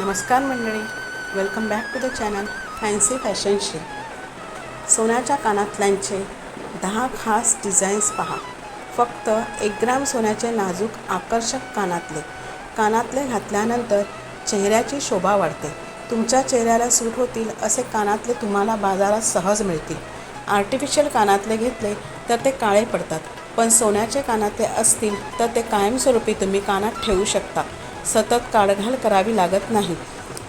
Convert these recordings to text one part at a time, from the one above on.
नमस्कार मंडळी. Welcome back to the channel fancy फॅशनशी सोन्याच्या कानातल्यांचे दहा खास डिझाईन्स पहा. फक्त एक ग्राम सोन्याचे नाजूक आकर्षक कानातले. कानातले घातल्यानंतर चेहऱ्याची शोभा वाढते. तुमच्या चेहऱ्याला सूट होतील असे कानातले तुम्हाला बाजारात सहज मिळतील. आर्टिफिशियल कानातले घेतले तर ते काळे पडतात. पण सोन्याचे कानातले असतील तर ते कायमस्वरूपी तुम्ही कानात ठेवू शकता. सतत काढघाल करावी लागत नाही.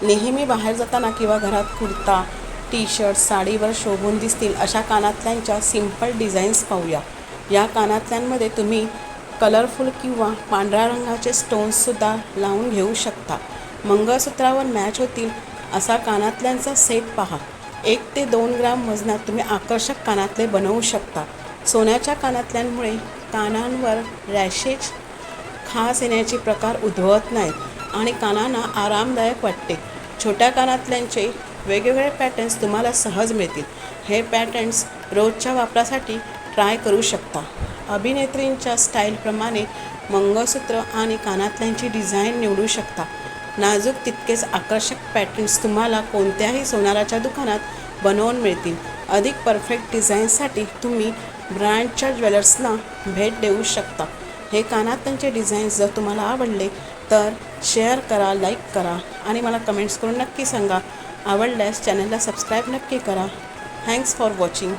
नेहमी बाहेर जाताना किंवा घरात कुर्ता टी शर्ट साडीवर शोभून दिसतील अशा कानातल्यांच्या सिंपल डिझाईन्स पाहूया. या कानातल्यांमध्ये तुम्ही कलरफुल किंवा पांढऱ्या रंगाचे स्टोन्ससुद्धा लावून घेऊ शकता. मंगळसूत्रावर मॅच होतील असा कानातल्यांचा सेट पहा. एक ते दोन ग्राम वजनात तुम्ही आकर्षक कानातले बनवू शकता. सोन्याच्या कानातल्यांमुळे कानांवर रॅशेज खास येण्याचे प्रकार उद्भवत नाहीत आणि कानांना आरामदायक वाटते. छोट्या कानातल्यांचे वेगवेगळे पॅटर्न्स तुम्हाला सहज मिळतील. हे पॅटर्न्स रोजच्या वापरासाठी ट्राय करू शकता. अभिनेत्रींच्या स्टाईलप्रमाणे मंगळसूत्र आणि कानातल्यांची डिझाईन निवडू शकता. नाजूक तितकेच आकर्षक पॅटर्न्स तुम्हाला कोणत्याही सोनाराच्या दुकानात बनवून मिळतील. अधिक परफेक्ट डिझाईनसाठी तुम्ही ब्रँडच्या ज्वेलर्सना भेट देऊ शकता. हे कानातनचे डिझाईन्स जर तुम्हाला आवडले तर शेअर करा लाईक करा आणि मला कमेंट्स करून नक्की सांगा. आवडल्यास चॅनलला सबस्क्राईब नक्की करा. Thanks for watching